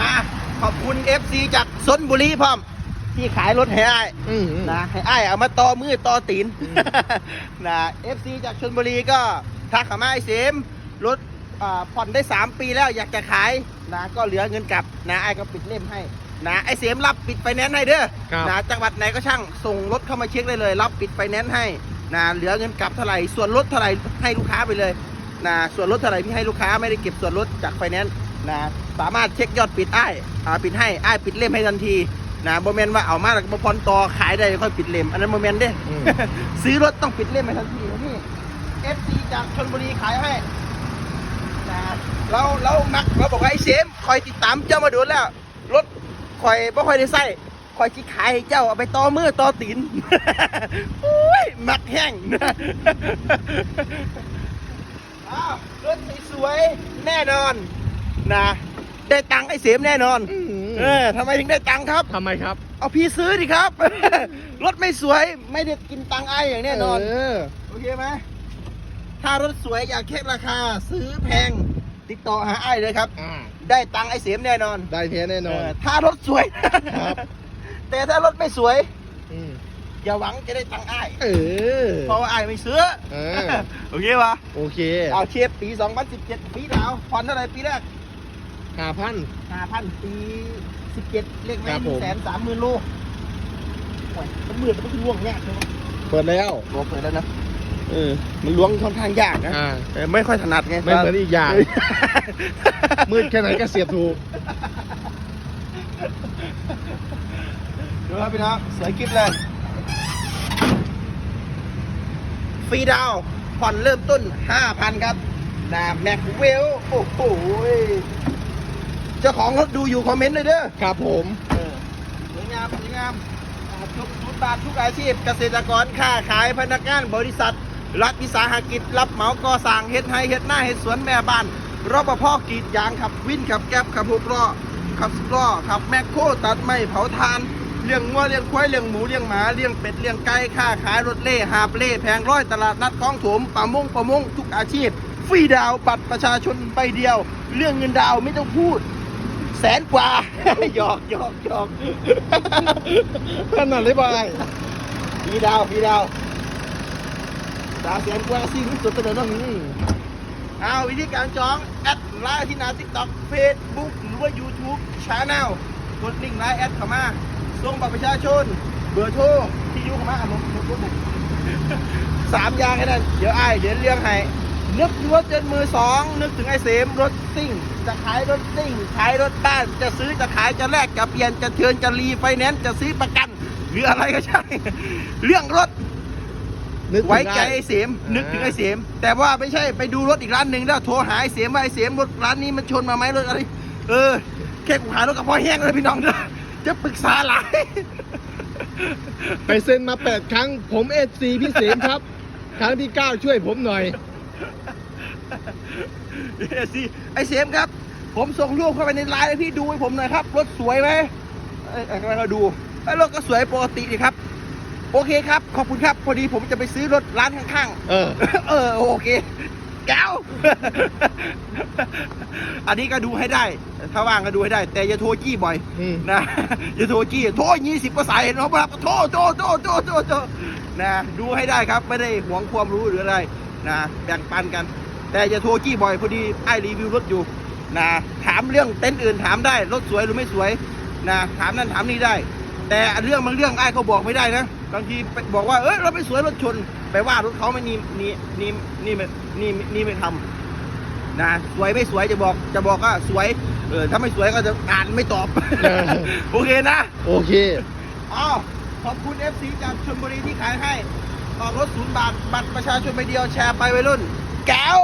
มาขอบคุณ FC จากสนบุรีพร้อม ที่ขายรถให้อ้ายอืม นะให้อ้ายเอามาต่อมือต่อตีนอืมนะ FC จากชนบุรีก็ทักเข้ามาไอ้เสมรถอ่าผ่อนได้ 3 ปีแล้วอยากจะขายนะก็เหลือเงินกลับนะไอ้ายก็ปิดเล่มให้นะไอ้เสมรับปิดไฟแนนซ์ให้เด้อครับ นะจังหวัดไหนก็ช่างส่งรถเข้ามาเช็คได้เลย รับปิดไฟแนนซ์ให้นะเหลือเงินกลับเท่าไหร่ส่วนลดเท่าไหร่ให้ลูกค้าไปเลยนะส่วนลดเท่าไหร่พี่ให้ลูกค้าไม่ได้เก็บส่วนลดจากไฟแนนซ์ นะสามารถเช็คยอดปิดอ้ายอ่าปิดให้อ้ายปิดเล่มให้ทันทีนะโมเมนต์ว่าเอามาแล้วก็มาผ่อนต่อขายได้ค่อยปิดเล่มอันนั้นโมเมนต์เด้ อืม ซื้อรถต้องปิดเล่มให้ทันทีนี่ FC จากชนบุรีขายให้นะเราเรามักเราบอกว่าไอ้เชมคอยติดตามเจ้ามาดูแล้ว รถคอยไม่ค่อยได้ใส่คอยจิขายให้เจ้าเอาไปต่อมือต่อตีน อุ้ยมักแห้งนะ อ้าวรถสวยๆแน่นอน นะ ได้ตังค์ไอ้เสมแน่นอนอืมเออทำไมถึงได้ตังค์ครับ ทำไมครับ เอาพี่ซื้อดิครับ รถไม่สวยไม่ได้กินตังค์ไอ้อย่างแน่นอน เออ โอเคไหมถ้ารถสวยอยากเช็คราคา ซื้อแพง ติดต่อหาไอ้เลยครับ อ่า ได้ตังค์ไอ้เสียมแน่นอนได้เทียแน่นอนเออถ้ารถสวยครับ แต่ถ้ารถไม่สวย อืมอย่าหวังจะได้ตังค์ไอ้เออ เพราะว่าไอ้ไม่ซื้อเออ โอเคปะ โอเค เอาเชฟปี 2017 ปีดาวผ่อนเท่าไหร่ปีแรก ห้าพัน5,000ปี17เลขไม่ครับผม แสนสามหมื่นโลโอ้ยมันมืดมันต้องล่วงยากใช่ไหมเปิดแล้วลวงเปิดแล้วนะ เออ มันล้วงค่อนข้างยากนะอ่า เออไม่ค่อยถนัดไงไม่เหมือนอีกอย่าง มืดแค่ไหนก็เสียบถูก ดูครับพี่น้องสวยกิ๊บเลย ฟรีดาวน์ผ่อนเริ่มต้น 5,000 ครับนาแม็กเวล โอ้โหย เจ้าของรถดูอยู่คอมเมนต์เลยเด้อครับผมเออสวยงามสวยงามอ่าทุกทุกบาททุกอาชีพเกษตรกรค้าขายพนักงานบริษัท รัฐวิสาหกิจ รับเหมาก่อสร้างเฮ็ดไห้เฮ็ดหน้าเฮ็ดสวนแม่บ้านรปภกรีดยางขับวินขับแก๊บขับหกล้อขับสิบล้อขับแมคโครตัดไม้เผาทานเลี้ยงงัวเลี้ยงควายเลี้ยงหมูเลี้ยงหมาเลี้ยงเป็ดเลี้ยงไก่ค้าขายรถเล่หาบเล่แผงร้อยตลาดนัดคลองถมป่ามงประมงทุกอาชีพฟรีดาวน์บัตรประชาชนใบเดียว เรื่องเงินดาวน์ไม่ต้องพูด แสนกว่าหยอกหยอกหยอกขนาดเลยบายพี่ดาวพี่ดาวดาวแสนกว่าสิ่งที่สุดเสนอเนาะอืมเอาวิธีการจอง แอดไลน์ที่นาทิกตอกเฟซบุ๊กหรือว่า YouTube Channel กดลิงก์ไลน์แอดเข้ามาส่งบัตรประชาชน เบอร์โทรที่อยุเข้ามาอะมผมสามอย่างแค่นั้นเดี๋ยวไอ้เดี๋ยวเลี้ยงให้ นึกรถเจนมือสองนึกถึงไอ้เสมรถซิ่ง จะขายรถซิ่ง ขายรถบ้าน จะซื้อจะขายจะแลกจะเปลี่ยนจะเทิร์นจะรีไฟแนนซ์จะซื้อประกัน หรืออะไรก็ใช่ เรื่องรถนึกถึงไว้ใจด้ไอ้เสมนึกถึงไอ้เสมแต่ว่าไม่ใช่ไปดูรถอีกร้านหนึ่งแล้วโทรหาไอ้เสมว่าไอ้เสมรถร้านนี้มันชนมาไหมรถอะไร เออแค่กูหารถกับพ่อแห้งเลยพี่น้องเด้อจะปรึกษาหลายไปเซ็นมาแปดครั้งผมเอซีพี่เสมครับ ครั้งที่เก้าช่วยผมหน่อยไอ้ สิไอ้เสมครับ ผมส่งรูปเข้าไปในไลน์ให้พี่ดูให้ผมหน่อยครับ รถสวยไหมเอ้ยอะไรก็ดูไอ้ยรถก็สวยปกติดีครับ โอเคครับ ขอบคุณครับ พอดีผมจะไปซื้อรถร้านข้างๆ เออ เออ โอเค แก้ว อันนี้ก็ดูให้ได้ ถ้าว่างก็ดูให้ได้ แต่อย่าโทรจี้บ่อยอืมนะ อย่าโทรจี้ โทรยี่สิบก็สายเห็นเขาบอกโทรโทรโทรโทรโทรโทรนะ ดูให้ได้ครับ ไม่ได้หวงความรู้หรืออะไร นะแบ่งปันกัน แต่อย่าโทรจี้บ่อยพอดีไอ้รีวิวรถอยู่นะถามเรื่องเต็นท์อื่นถามได้รถสวยหรือไม่สวยนะถามนั่นถามนี่ได้ แต่เรื่องบางเรื่องไอ้เขาบอกไม่ได้นะบางทีไปบอกว่าเอ้ยรถไม่สวยรถชนไปว่ารถเขาไม่นี่นี่นี่นี่ไม่นี่นี่ไม่ทำนะสวยไม่สวยจะบอกจะบอกว่าสวยเออถ้าไม่สวยก็จะอ่านไม่ตอบเออโอเคนะ โอเคอ้าวขอบคุณ FC จากชลบุรีที่ขายให้ ออกรถศูนย์บาทบัตรประชาชนใบเดียวแชร์ไปวัยรุ่น แก้ว